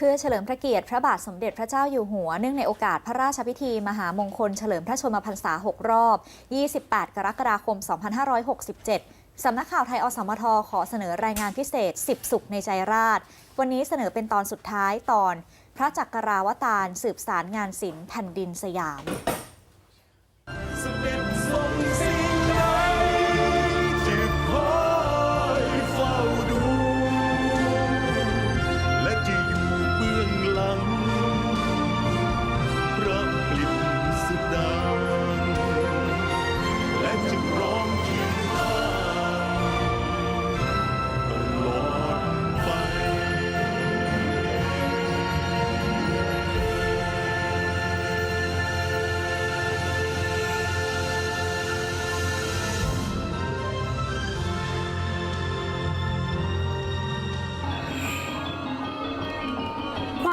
พื่อเฉลิมพระเกียรติพระบาทสมเด็จพระเจ้าอยู่หัว เนื่องในโอกาสพระราชพิธี มหามงคลเฉลิมพระชนมพรรษา 6 รอบ 28 กรกฎาคม 2567 สำนักข่าวไทยอสมทขอเสนอรายงานพิเศษ 10 สุขในใจราช วันนี้เสนอเป็นตอนสุดท้ายตอน พระจักราวตารสืบสารงานศิลป์แผ่นดินสยาม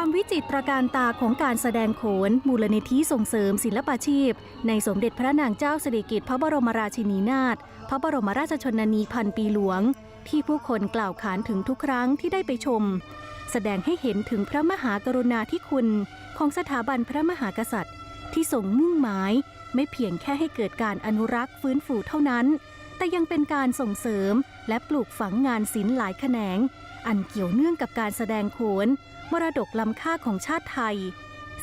ความวิจิตรการตาของการแสดงโขนมูลนิธิส่งเสริมศิลปาชีพ ในสมเด็จพระนางเจ้าสิริกิติ์พระบรมราชินีนาถพระบรมราชชนนีพันปีหลวง ที่ผู้คนกล่าวขานถึงทุกครั้งที่ได้ไปชม แสดงให้เห็นถึงพระมหากรุณาธิคุณของสถาบันพระมหากษัตริย์ ที่ทรงมุ่งหมาย ไม่เพียงแค่ให้เกิดการอนุรักษ์ฟื้นฟูเท่านั้น แต่ยังเป็นการส่งเสริมและปลูกฝังงานศิลป์หลายแขนง อันเกี่ยวเนื่องกับการแสดงโขนมรดกล้ำค่าของชาติไทย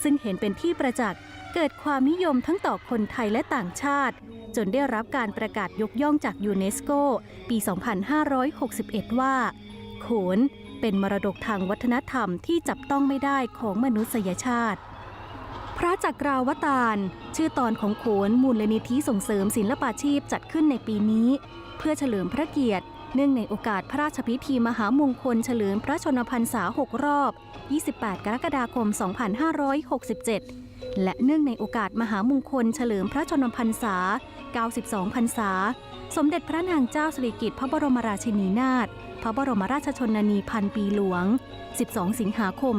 ซึ่งเห็นเป็นที่ประจักษ์เกิดความนิยมทั้งต่อคนไทยและต่างชาติ จนได้รับการประกาศยกย่องจากยูเนสโก ปี 2561 ว่า โขนเป็นมรดกทางวัฒนธรรมที่จับต้องไม่ได้ของมนุษยชาติ พระจักราวตารชื่อตอนของโขนมูลนิธิส่งเสริมศิลปาชีพจัดขึ้นในปีนี้ เพื่อเฉลิมพระเกียรติ เนื่องในโอกาสพระราชพิธีมหามงคลเฉลิมพระชนมพรรษา 6 รอบ 28 กรกฎาคม 2567 และเนื่องในโอกาสมหามงคลเฉลิมพระชนมพรรษา 92 พรรษา สมเด็จพระนางเจ้าสิริกิติ์พระบรมราชินีนาถ พระบรมราชชนนีพันปีหลวง 12 สิงหาคม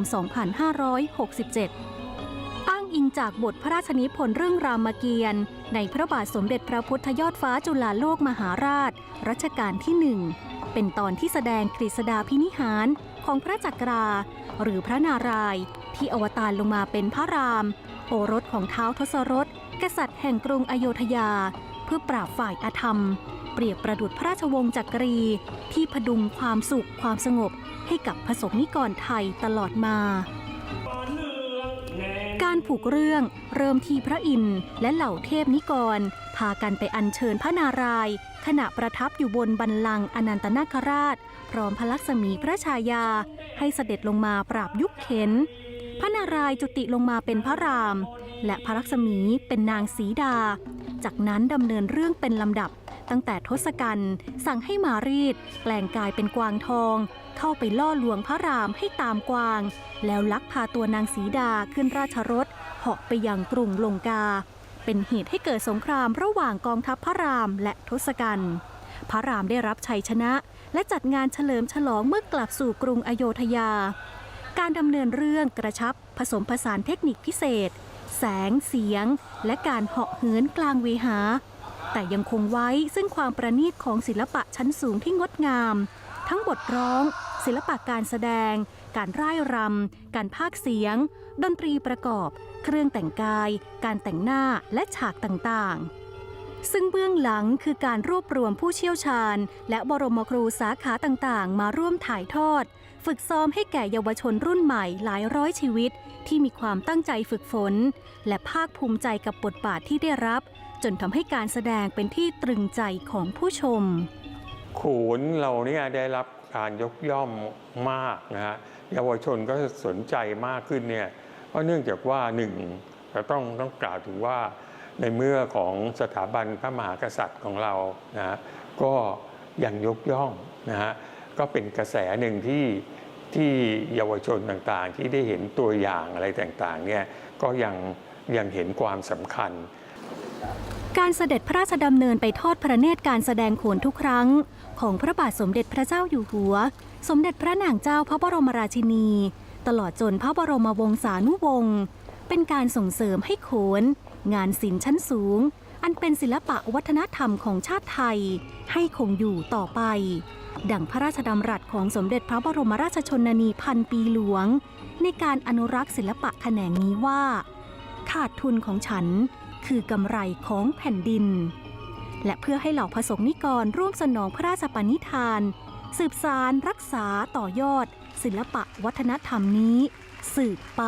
2567 งอิงจากบทพระราชนิพนธ์เรื่องรามเกียรติ์ในพระบาทสมเด็จพระพุทธยอดฟ้าจุฬาโลกมหาราช รัชกาลที่หนึ่งเป็นตอนที่แสดงกฤษดาพินิหารของพระจักรา หรือพระนารายณ์ที่อวตารลงมาเป็นพระราม โอรสของเท้าทศรถ กษัตริย์แห่งกรุงอโยธยา เพื่อปราบฝ่ายอาธรรม เปรียบประดุจพระราชวงศ์จักรี ที่พดุงความสุขความสงบให้กับพระสงฆ์นิกรไทยตลอดมา ผูกเรื่อง เริ่มที่พระอินทร์และเหล่าเทพนิกร พากันไปอัญเชิญพระนารายณ์ขณะประทับอยู่บนบันลังก์อนันตนาคราช พร้อมพระลักษมีพระชายา ให้เสด็จลงมาปราบยุคเข็น พระนารายณ์จุติลงมาเป็นพระราม และพระลักษมีเป็นนางสีดา จากนั้นดำเนินเรื่องเป็นลำดับ ตั้งแต่ทศกัณฐ์สั่งให้มารีดแปลงกายเป็นกวางทอง เข้าไปล่อลวงพระรามให้ตามกวาง แล้วลักพาตัวนางสีดาขึ้นราชรถ เหาะไปยังกรุงลงกา เป็นเหตุให้เกิดสงครามระหว่างกองทัพพระรามและทศกัณฐ์พระรามได้รับชัยชนะ และจัดงานเฉลิมฉลองเมื่อกลับสู่กรุงอโยธยา การดำเนินเรื่องกระชับผสมผสานเทคนิคพิเศษ แสงเสียง และการเหาะเหินกลางเวหา แต่ยังคงไว้ซึ่งความประณีตของศิลปะชั้นสูงที่งดงาม ทั้งบทร้อง ศิลปะการแสดง การร่ายรำ การพากเสียง ดนตรีประกอบ เครื่องแต่งกาย การแต่งหน้าและฉากต่างๆ ซึ่งเบื้องหลังคือการรวบรวมผู้เชี่ยวชาญ และบรมครูสาขาต่างๆ มาร่วมถ่ายทอด ฝึกซ้อมให้แก่เยาวชนรุ่นใหม่หลายร้อยชีวิต ที่มีความตั้งใจฝึกฝน และภาคภูมิใจกับบทบาทที่ได้รับ จนทำให้การแสดงเป็นที่ตรึงใจของผู้ชม ขูนเราเนี่ยได้รับการยกย่องมากนะฮะเยาวชนก็สนใจมากขึ้นเนี่ยเพราะเนื่องจากว่าหนึ่งเราต้องต้องกล่าวถึงว่าในเมื่อของสถาบันพระมหากษัตริย์ของเรานะฮะก็ยังยกย่องนะฮะก็เป็นกระแสหนึ่งที่ที่เยาวชนต่างๆ ที่ได้เห็นตัวอย่างอะไรต่างๆเนี่ยก็ยังยังเห็นความสำคัญ การเสด็จพระราชดำเนินไปทอดพระเนตรการแสดงโขนทุกครั้ง ของพระบาทสมเด็จพระเจ้าอยู่หัว สมเด็จพระนางเจ้าพระบรมราชินี ตลอดจนพระบรมวงศานุวงศ์เป็นการส่งเสริมให้โขน งานศิลป์ชั้นสูง อันเป็นศิลปะวัฒนธรรมของชาติไทย ให้คงอยู่ต่อไป ดังพระราชดำรัสของสมเด็จพระบรมราชชนนีพันปีหลวง ในการอนุรักษ์ศิลปะแขนงนี้ว่า ขาดทุนของฉัน คือกำไรของแผ่นดิน และเพื่อให้เหล่าพระสงฆ์นิกรร่วมสนองพระราชปณิธาน สืบสารรักษาต่อยอด ศิลปะวัฒนธรรมนี้ สืบไป